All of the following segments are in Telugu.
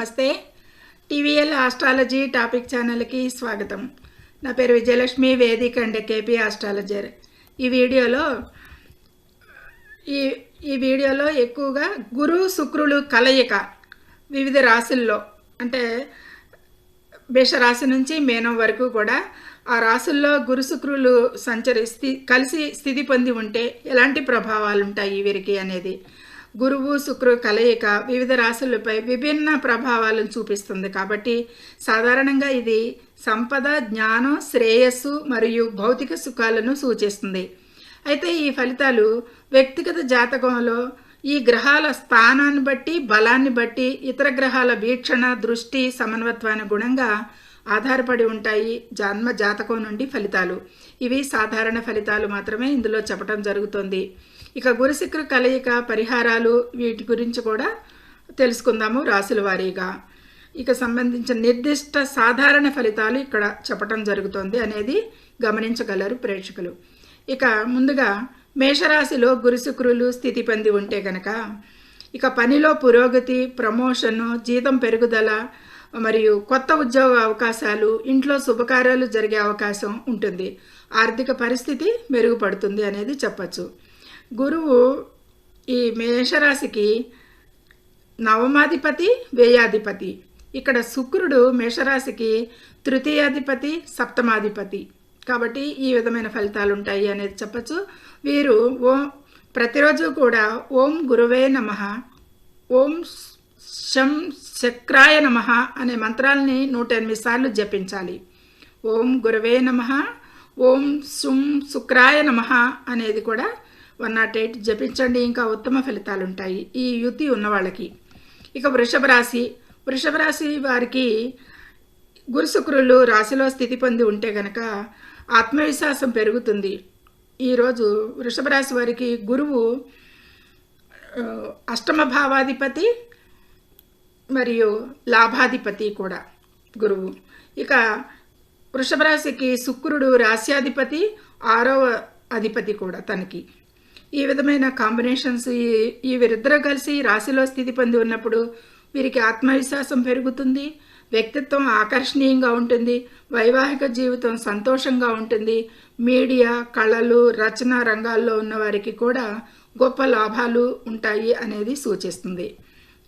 నమస్తే. టీవీఎల్ ఆస్ట్రాలజీ టాపిక్ ఛానల్కి స్వాగతం. నా పేరు విజయలక్ష్మి వేదిక అండ్ కేపీ ఆస్ట్రాలజర్. ఈ వీడియోలో ఈ ఈ వీడియోలో ఎక్కువగా గురు శుక్రులు కలయిక వివిధ రాశుల్లో అంటే మేషరాశి నుంచి మేనం వరకు కూడా ఆ రాశుల్లో గురు శుక్రులు సంచరి స్థి కలిసి స్థితి పొంది ఉంటే ఎలాంటి ప్రభావాలు ఉంటాయి వీరికి అనేది. గురువు శుక్రు కలయిక వివిధ రాశులపై విభిన్న ప్రభావాలను చూపిస్తుంది. కాబట్టి సాధారణంగా ఇది సంపద జ్ఞానం శ్రేయస్సు మరియు భౌతిక సుఖాలను సూచిస్తుంది. అయితే ఈ ఫలితాలు వ్యక్తిగత జాతకంలో ఈ గ్రహాల స్థానాన్ని బట్టి బలాన్ని బట్టి ఇతర గ్రహాల వీక్షణ దృష్టి సమన్వత్వాన్ని గుణంగా ఆధారపడి ఉంటాయి జన్మ జాతకం నుండి ఫలితాలు. ఇవి సాధారణ ఫలితాలు మాత్రమే ఇందులో చెప్పడం జరుగుతుంది. ఇక గురుశుక్రు కలయిక పరిహారాలు వీటి గురించి కూడా తెలుసుకుందాము రాశుల వారీగా. ఇక సంబంధించిన నిర్దిష్ట సాధారణ ఫలితాలు ఇక్కడ చెప్పటం జరుగుతుంది అనేది గమనించగలరు ప్రేక్షకులు. ఇక ముందుగా మేషరాశిలో గురుశుక్రులు స్థితి పొంది ఉంటే కనుక ఇక పనిలో పురోగతి ప్రమోషను జీతం పెరుగుదల మరియు కొత్త ఉద్యోగ అవకాశాలు ఇంట్లో శుభకార్యాలు జరిగే అవకాశం ఉంటుంది. ఆర్థిక పరిస్థితి మెరుగుపడుతుంది అనేది చెప్పచ్చు. గురువు ఈ మేషరాశికి నవమాధిపతి వ్యయాధిపతి ఇక్కడ శుక్రుడు మేషరాశికి తృతీయాధిపతి సప్తమాధిపతి. కాబట్టి ఈ విధమైన ఫలితాలు ఉంటాయి అనేది చెప్పచ్చు. వీరు ఓం ప్రతిరోజు కూడా ఓం గురువే నమ ఓం శం చక్రాయ నమ అనే మంత్రాలని నూట ఎనిమిది సార్లు జపించాలి. ఓం గురువే నమ ఓం సుం శుక్రాయ నమ అనేది కూడా వన్ నాట్ ఎయిట్ జపించండి ఇంకా ఉత్తమ ఫలితాలు ఉంటాయి ఈ యుతి ఉన్న వాళ్ళకి ఇక వృషభ రాశి. వృషభ రాశి వారికి గురు శుక్రులు రాశిలో స్థితి పొంది ఉంటే గనక ఆత్మవిశ్వాసం పెరుగుతుంది. ఈరోజు వృషభ రాశి వారికి గురువు అష్టమ భావాధిపతి మరియు లాభాధిపతి కూడా గురువు. ఇక వృషభ రాశికి శుక్రుడు రాశ్యాధిపతి ఆరవ అధిపతి కూడా తనకి. ఈ విధమైన కాంబినేషన్స్ ఈ ఈ వీరిద్దరూ కలిసి రాశిలో స్థితి పొంది ఉన్నప్పుడు వీరికి ఆత్మవిశ్వాసం పెరుగుతుంది వ్యక్తిత్వం ఆకర్షణీయంగా ఉంటుంది వైవాహిక జీవితం సంతోషంగా ఉంటుంది మీడియా కళలు రచన రంగాల్లో ఉన్న వారికి కూడా గొప్ప లాభాలు ఉంటాయి అనేది సూచిస్తుంది.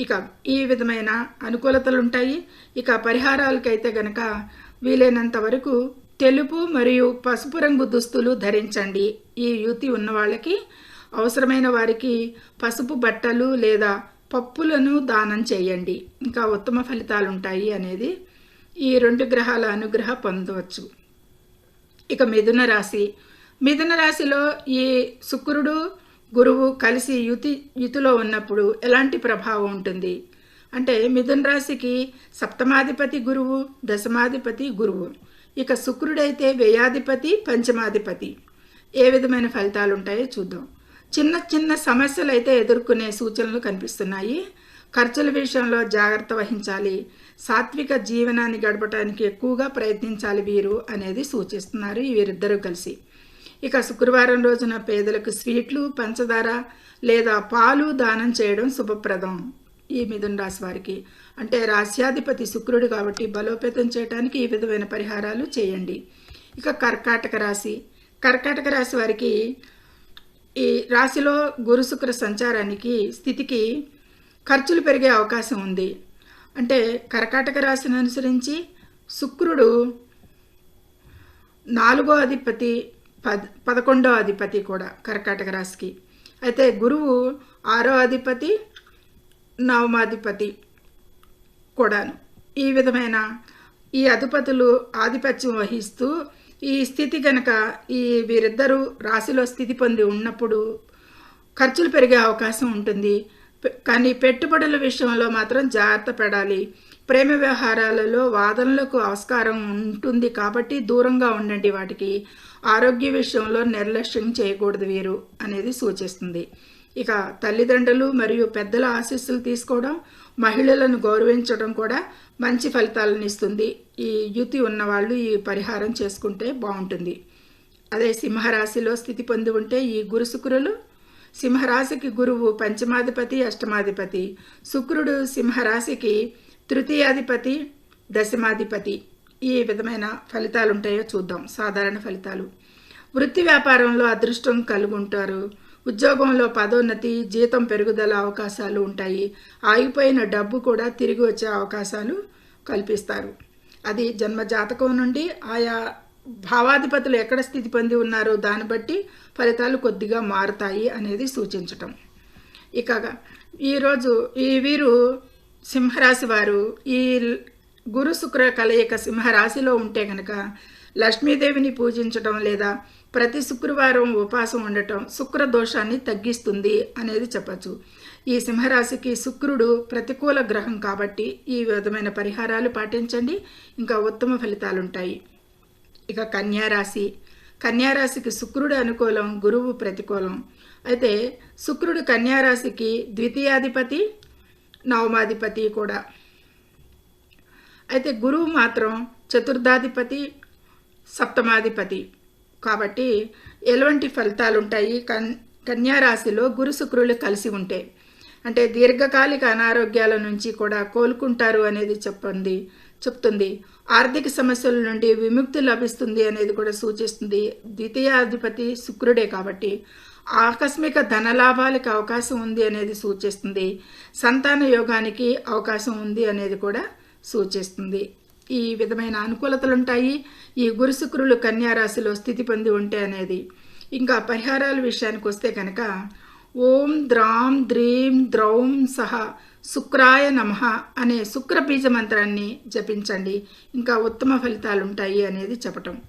ఇక ఈ విధమైన అనుకూలతలు ఉంటాయి. ఇక పరిహారాలకైతే గనక వీలైనంత వరకు తెలుపు మరియు పసుపు రంగు దుస్తులు ధరించండి. ఈ యుతి ఉన్న వాళ్ళకి అవసరమైన వారికి పసుపు బట్టలు లేదా పప్పులను దానం చేయండి. ఇంకా ఉత్తమ ఫలితాలు ఉంటాయి అనేది ఈ రెండు గ్రహాల అనుగ్రహ పొందవచ్చు. ఇక మిథున రాశి. మిథున రాశిలో ఈ శుక్రుడు గురువు కలిసి యుతి యుతిలో ఉన్నప్పుడు ఎలాంటి ప్రభావం ఉంటుంది? అంటే మిథున రాశికి సప్తమాధిపతి గురువు దశమాధిపతి గురువు. ఇక శుక్రుడైతే వ్యయాధిపతి పంచమాధిపతి. ఏ విధమైన ఫలితాలు ఉంటాయో చూద్దాం. చిన్న చిన్న సమస్యలు అయితే ఎదుర్కొనే సూచనలు కనిపిస్తున్నాయి. ఖర్చుల విషయంలో జాగ్రత్త వహించాలి. సాత్విక జీవనాన్ని గడపడానికి ఎక్కువగా ప్రయత్నించాలి వీరు అనేది సూచిస్తున్నారు వీరిద్దరూ కలిసి. ఇక శుక్రవారం రోజున పేదలకు స్వీట్లు పంచదార లేదా పాలు దానం చేయడం శుభప్రదం. ఈ మిథున రాశి వారికి. అంటే రాశ్యాధిపతి శుక్రుడు కాబట్టి బలోపేతం చేయడానికి ఈ విధమైన పరిహారాలు చేయండి. ఇక కర్కాటక రాశి. కర్కాటక రాశి వారికి ఈ రాశిలో గురు శుక్ర సంచారానికి స్థితికి ఖర్చులు పెరిగే అవకాశం ఉంది. అంటే కర్కాటక రాశిని అనుసరించి శుక్రుడు నాలుగో అధిపతి పద్ పదకొండో అధిపతి కూడా కర్కాటక రాశికి. అయితే గురువు ఆరో అధిపతి నవమాధిపతి కూడాను. ఈ విధమైన ఈ అధిపతులు ఆధిపత్యం వహిస్తూ ఈ స్థితి గనక ఈ వీరిద్దరూ రాశిలో స్థితి పొంది ఉన్నప్పుడు ఖర్చులు పెరిగే అవకాశం ఉంటుంది. కానీ పెట్టుబడుల విషయంలో మాత్రం జాగ్రత్త పడాలి. ప్రేమ వ్యవహారాలలో వాదనలకు ఆస్కారం ఉంటుంది కాబట్టి దూరంగా ఉండండి వాటికి. ఆరోగ్య విషయంలో నిర్లక్ష్యం చేయకూడదు వీరు అనేది సూచిస్తుంది. ఇక తల్లిదండ్రులు మరియు పెద్దల ఆశీస్సులు తీసుకోవడం మహిళలను గౌరవించడం కూడా మంచి ఫలితాలను ఇస్తుంది. ఈ యుతి ఉన్నవాళ్ళు ఈ పరిహారం చేసుకుంటే బాగుంటుంది. అదే సింహరాశిలో స్థితి పొంది ఉంటే ఈ గురు శుక్రులు సింహరాశికి గురువు పంచమాధిపతి అష్టమాధిపతి. శుక్రుడు సింహరాశికి తృతీయాధిపతి దశమాధిపతి. ఈ విధమైన ఫలితాలు ఉంటాయో చూద్దాం. సాధారణ ఫలితాలు. వృత్తి వ్యాపారంలో అదృష్టం కలుగుంటారు. ఉద్యోగంలో పదోన్నతి జీతం పెరుగుదల అవకాశాలు ఉంటాయి. ఆగిపోయిన డబ్బు కూడా తిరిగి వచ్చే అవకాశాలు కల్పిస్తారు. అది జన్మజాతకం నుండి ఆయా భావాధిపతులు ఎక్కడ స్థితి పొంది ఉన్నారో దాన్ని బట్టి ఫలితాలు కొద్దిగా మారుతాయి అనేది సూచించటం. ఇక ఈరోజు ఈ వీరు సింహరాశి వారు ఈ గురు శుక్ర కలయిక సింహరాశిలో ఉంటే కనుక లక్ష్మీదేవిని పూజించడం లేదా ప్రతి శుక్రవారం ఉపవాసం ఉండటం శుక్ర దోషాన్ని తగ్గిస్తుంది అనేది చెప్పచ్చు. ఈ సింహరాశికి శుక్రుడు ప్రతికూల గ్రహం కాబట్టి ఈ విధమైన పరిహారాలు పాటించండి. ఇంకా ఉత్తమ ఫలితాలు ఉంటాయి ఇక కన్యారాశి కన్యారాశికి శుక్రుడు అనుకూలం గురువు ప్రతికూలం. అయితే శుక్రుడు కన్యారాశికి ద్వితీయాధిపతి నవమాధిపతి కూడా. అయితే గురువు మాత్రం చతుర్థాధిపతి సప్తమాధిపతి. కాబట్టి ఎలాంటి ఫలితాలు ఉంటాయి కన్ కన్యారాశిలో గురు శుక్రులు కలిసి ఉంటే అంటే దీర్ఘకాలిక అనారోగ్యాల నుంచి కూడా కోలుకుంటారు అనేది చెప్పండి చెప్తుంది. ఆర్థిక సమస్యల నుండి విముక్తి లభిస్తుంది అనేది కూడా సూచిస్తుంది. ద్వితీయాధిపతి శుక్రుడే కాబట్టి ఆకస్మిక ధనలాభాలకు అవకాశం ఉంది అనేది సూచిస్తుంది. సంతాన యోగానికి అవకాశం ఉంది అనేది కూడా సూచిస్తుంది. ఈ విధమైన అనుకూలతలు ఉంటాయి ఈ గురుశుక్రులు కన్యారాశిలో స్థితి పొంది ఉంటే అనేది. ఇంకా పరిహారాల విషయానికి వస్తే కనుక ఓం ద్రాం ద్రీం ద్రౌం సహ శుక్రాయ నమ అనే శుక్ర బీజ మంత్రాన్ని జపించండి. ఇంకా ఉత్తమ ఫలితాలు ఉంటాయి అనేది చెప్పటం.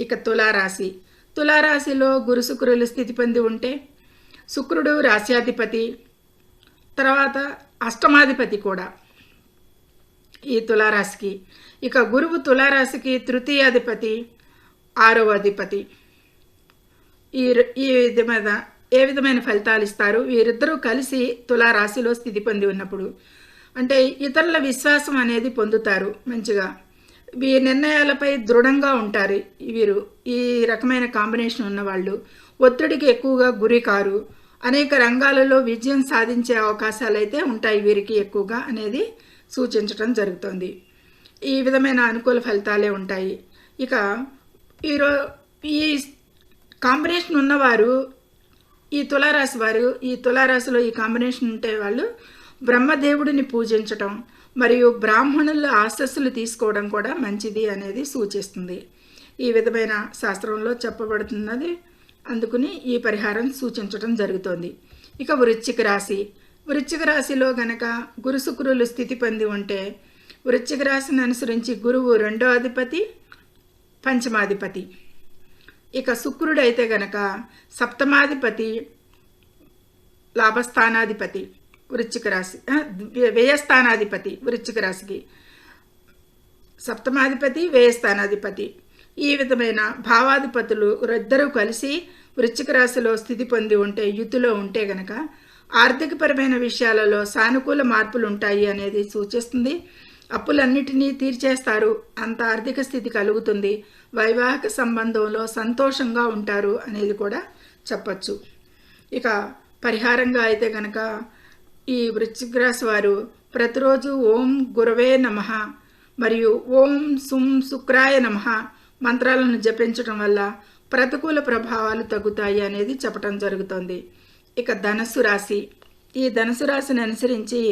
ఇక తులారాశి. తులారాశిలో గురు శుక్రులు స్థితి పొంది ఉంటే శుక్రుడు రాశ్యాధిపతి తర్వాత అష్టమాధిపతి కూడా. ఈ తులారాశికి. ఇక గురువు తులారాశికి తృతీయాధిపతి ఆరవ అధిపతి ఈ ఈ మీద ఏ విధమైన ఫలితాలు ఇస్తారు? వీరిద్దరూ కలిసి తులారాశిలో స్థితి పొంది ఉన్నప్పుడు. అంటే ఇతరుల విశ్వాసం అనేది పొందుతారు మంచిగా. వీరి నిర్ణయాలపై దృఢంగా ఉంటారు వీరు. ఈ రకమైన కాంబినేషన్ ఉన్నవాళ్ళు. ఒత్తిడికి ఎక్కువగా గురి కారు. అనేక రంగాలలో విజయం సాధించే అవకాశాలు అయితే ఉంటాయి వీరికి ఎక్కువగా అనేది సూచించడం జరుగుతుంది. ఈ విధమైన అనుకూల ఫలితాలే ఉంటాయి. ఇక ఈరో ఈ కాంబినేషన్ ఉన్నవారు ఈ తులారాశి వారు ఈ తులారాశిలో ఈ కాంబినేషన్ ఉంటే వాళ్ళు బ్రహ్మదేవుడిని పూజించటం మరియు బ్రాహ్మణుల ఆశస్సులు తీసుకోవడం కూడా మంచిది అనేది సూచిస్తుంది. ఈ విధమైన శాస్త్రంలో చెప్పబడుతున్నది అందుకుని ఈ పరిహారం సూచించడం జరుగుతోంది. ఇక వృశ్చిక రాశి వృశ్చిక రాశిలో గనక గురు శుక్రులు స్థితి పొంది ఉంటే వృశ్చిక రాశిని అనుసరించి గురువు రెండో అధిపతి పంచమాధిపతి. ఇక శుక్రుడు అయితే గనక సప్తమాధిపతి లాభస్థానాధిపతి వృశ్చిక రాశి వ్యయస్థానాధిపతి వృశ్చిక రాశికి. సప్తమాధిపతి వ్యయస్థానాధిపతి. ఈ విధమైన భావాధిపతులు ఇద్దరూ కలిసి వృశ్చిక రాశిలో స్థితి పొంది ఉంటే యుతిలో ఉంటే గనక ఆర్థికపరమైన విషయాలలో సానుకూల మార్పులు ఉంటాయి అనేది సూచిస్తుంది. అప్పులన్నిటినీ తీర్చేస్తారు. అంత ఆర్థిక స్థితి కలుగుతుంది. వైవాహిక సంబంధంలో సంతోషంగా ఉంటారు అనేది కూడా చెప్పచ్చు. ఇక పరిహారంగా అయితే కనుక ఈ వృశ్చిక రాశి వారు ప్రతిరోజు ఓం గురవే నమ మరియు ఓం సుం శుక్రాయ నమ మంత్రాలను జపించడం వల్ల ప్రతికూల ప్రభావాలు తగ్గుతాయి అనేది చెప్పడం జరుగుతుంది. ఇక ధనుసు రాశి. ఈ ధనుసు రాశిని అనుసరించి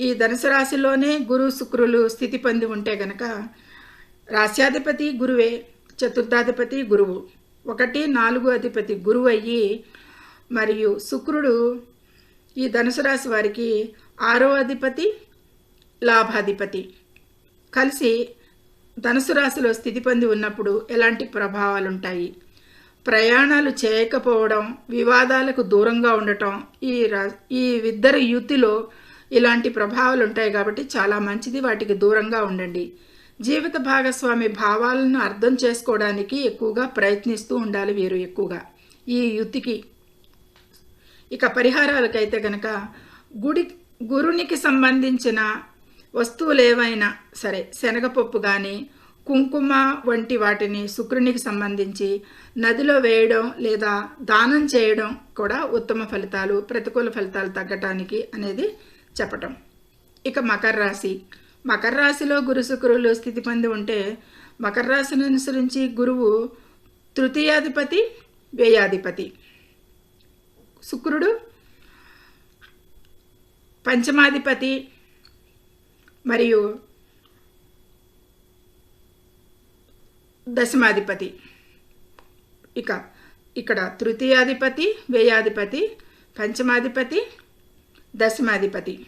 ఈ ధనుసు రాశిలోనే గురు శుక్రులు స్థితి పొంది ఉంటే గనక రాశ్యాధిపతి గురువే చతుర్థాధిపతి గురువు. ఒకటి నాలుగు అధిపతి గురువు అయ్యి మరియు శుక్రుడు ఈ ధనుసు రాశి వారికి ఆరో అధిపతి లాభాధిపతి. కలిసి ధనుసు రాశిలో స్థితి పొంది ఉన్నప్పుడు ఎలాంటి ప్రభావాలు ఉంటాయి ప్రయాణాలు చేయకపోవడం వివాదాలకు దూరంగా ఉండటం ఈ రా ఈ ఇద్దరు యుతిలో ఇలాంటి ప్రభావాలు ఉంటాయి కాబట్టి చాలా మంచిది వాటికి దూరంగా ఉండండి. జీవిత భాగస్వామి భావాలను అర్థం చేసుకోవడానికి ఎక్కువగా ప్రయత్నిస్తూ ఉండాలి వీరు ఎక్కువగా. ఈ యుతికి ఇక పరిహారాలకైతే గనక గుడి గురునికి సంబంధించిన వస్తువులు ఏవైనా సరే శనగపప్పు కానీ కుంకుమ వంటి వాటిని శుక్రునికి సంబంధించి నదిలో వేయడం లేదా దానం చేయడం కూడా ఉత్తమ ఫలితాలు ప్రతికూల ఫలితాలు తగ్గటానికి అనేది చెప్పటం. ఇక మకర రాశి. మకర రాశిలో గురు శుక్రులు స్థితి పొంది ఉంటే మకర రాశిని అనుసరించి గురువు తృతీయాధిపతి వ్యయాధిపతి. శుక్రుడు పంచమాధిపతి మరియు దశమాధిపతి. ఇక ఇక్కడ తృతీయాధిపతి వ్యయాధిపతి పంచమాధిపతి దశమాధిపతి.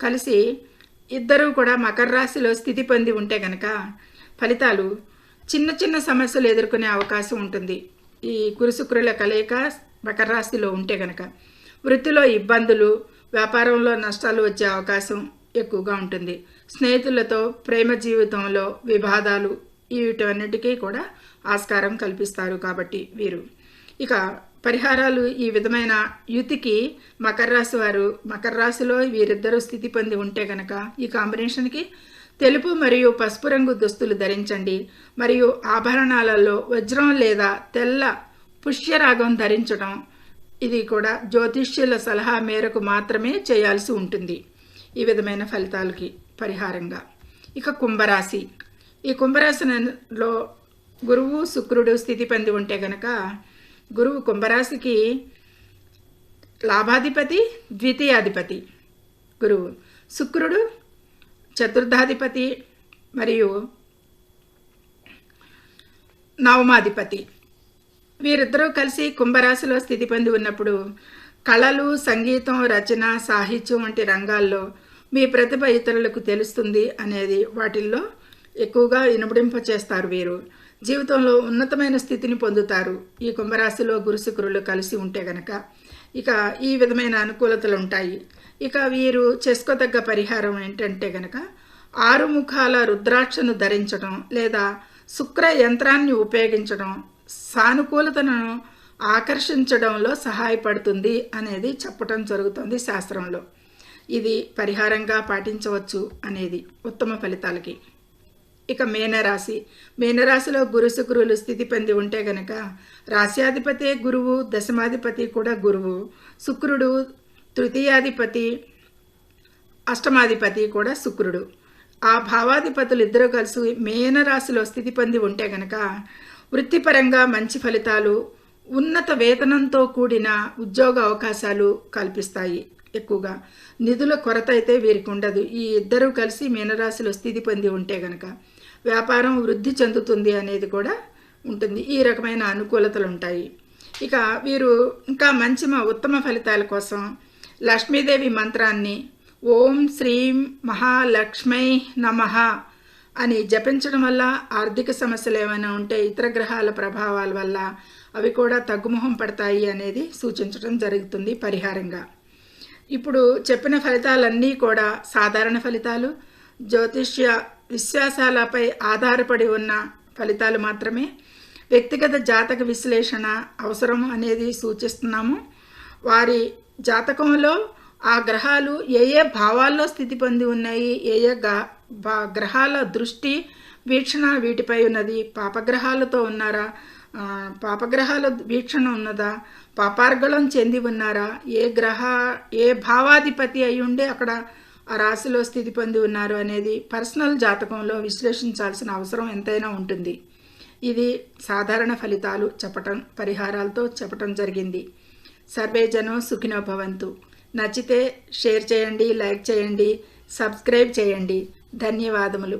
కలిసి ఇద్దరూ కూడా మకర రాశిలో స్థితి పొంది ఉంటే గనక ఫలితాలు చిన్న చిన్న సమస్యలు ఎదుర్కొనే అవకాశం ఉంటుంది. ఈ గురుశుక్రుల కలయిక మకర రాశిలో ఉంటే గనక వృత్తిలో ఇబ్బందులు వ్యాపారంలో నష్టాలు వచ్చే అవకాశం ఎక్కువగా ఉంటుంది. స్నేహితులతో ప్రేమ జీవితంలో వివాదాలు వీటన్నిటికీ కూడా ఆస్కారం కల్పిస్తారు కాబట్టి వీరు. ఇక పరిహారాలు ఈ విధమైన యుతికి మకర రాశి వారు మకర రాశిలో వీరిద్దరూ స్థితి పొంది ఉంటే గనక ఈ కాంబినేషన్కి తెలుపు మరియు పసుపు రంగు దుస్తులు ధరించండి. మరియు ఆభరణాలలో వజ్రం లేదా తెల్ల పుష్యరాగం ధరించడం ఇది కూడా జ్యోతిష్యుల సలహా మేరకు మాత్రమే చేయాల్సి ఉంటుంది. ఈ విధమైన ఫలితాలకి పరిహారంగా. ఇక కుంభరాశి. ఈ కుంభరాశిలో గురువు శుక్రుడు స్థితి పొంది ఉంటే గనక గురువు కుంభరాశికి లాభాధిపతి ద్వితీయాధిపతి గురువు. శుక్రుడు చతుర్థాధిపతి మరియు నవమాధిపతి. వీరిద్దరూ కలిసి కుంభరాశిలో స్థితి పొంది ఉన్నప్పుడు కళలు సంగీతం రచన సాహిత్యం వంటి రంగాల్లో మీ ప్రతిభ ఇతరులకు తెలుస్తుంది అనేది వాటిల్లో ఎక్కువగా ఇనుమడింప చేస్తారు వీరు. జీవితంలో ఉన్నతమైన స్థితిని పొందుతారు. ఈ కుంభరాశిలో గురుశుక్రులు కలిసి ఉంటే గనక ఇక ఈ విధమైన అనుకూలతలు ఉంటాయి ఇక వీరు చేసుకోదగ్గ పరిహారం ఏంటంటే గనక ఆరు ముఖాల రుద్రాక్షను ధరించడం లేదా శుక్ర యంత్రాన్ని ఉపయోగించడం సానుకూలతను ఆకర్షించడంలో సహాయపడుతుంది అనేది చెప్పటం జరుగుతుంది శాస్త్రంలో. ఇది పరిహారంగా పాటించవచ్చు అనేది ఉత్తమ ఫలితాలకి. ఇక మేనరాశి. మేనరాశిలో గురు శుక్రులు స్థితి పొంది ఉంటే గనక రాశ్యాధిపతి గురువు దశమాధిపతి కూడా గురువు. శుక్రుడు తృతీయాధిపతి అష్టమాధిపతి కూడా శుక్రుడు. ఆ భావాధిపతులు ఇద్దరు కలిసి మేనరాశిలో స్థితి పొంది ఉంటే గనక వృత్తిపరంగా మంచి ఫలితాలు ఉన్నత వేతనంతో కూడిన ఉద్యోగ అవకాశాలు కల్పిస్తాయి ఎక్కువగా. నిధుల కొరత అయితే వీరికి ఉండదు. ఈ ఇద్దరూ కలిసి మీనరాశిలో స్థితి పొంది ఉంటే గనక వ్యాపారం వృద్ధి చెందుతుంది అనేది కూడా ఉంటుంది. ఈ రకమైన అనుకూలతలు ఉంటాయి. ఇక వీరు ఇంకా మంచి ఉత్తమ ఫలితాల కోసం లక్ష్మీదేవి మంత్రాన్ని ఓం శ్రీం మహాలక్ష్మై నమః అని జపించడం వల్ల ఆర్థిక సమస్యలు ఏమైనా ఉంటే ఇతర గ్రహాల ప్రభావాల వల్ల అవి కూడా తగ్గుముఖం పడతాయి అనేది సూచించడం జరుగుతుంది పరిహారంగా. ఇప్పుడు చెప్పిన ఫలితాలన్నీ కూడా సాధారణ ఫలితాలు. జ్యోతిష్య విశ్వాసాలపై ఆధారపడి ఉన్న ఫలితాలు మాత్రమే. వ్యక్తిగత జాతక విశ్లేషణ అవసరం అనేది సూచిస్తున్నాము. వారి జాతకంలో ఆ గ్రహాలు ఏ ఏ భావాల్లో స్థితి పొంది ఉన్నాయి ఏ ఏ గ్రహాల దృష్టి వీక్షణ వీటిపై ఉన్నది పాపగ్రహాలతో ఉన్నారా పాపగ్రహాల వీక్షణ ఉన్నదా పాపార్గళం చెంది ఉన్నారా ఏ గ్రహ ఏ భావాధిపతి అయి ఉండే అక్కడ ఆ రాశిలో స్థితి పొంది ఉన్నారు అనేది పర్సనల్ జాతకంలో విశ్లేషించాల్సిన అవసరం ఎంతైనా ఉంటుంది. ఇది సాధారణ ఫలితాలు చెప్పటం పరిహారాలతో చెప్పటం జరిగింది. సర్వే జనం సుఖినోభవంతు నచ్చితే షేర్ చేయండి లైక్ చేయండి సబ్స్క్రైబ్ చేయండి. ధన్యవాదములు.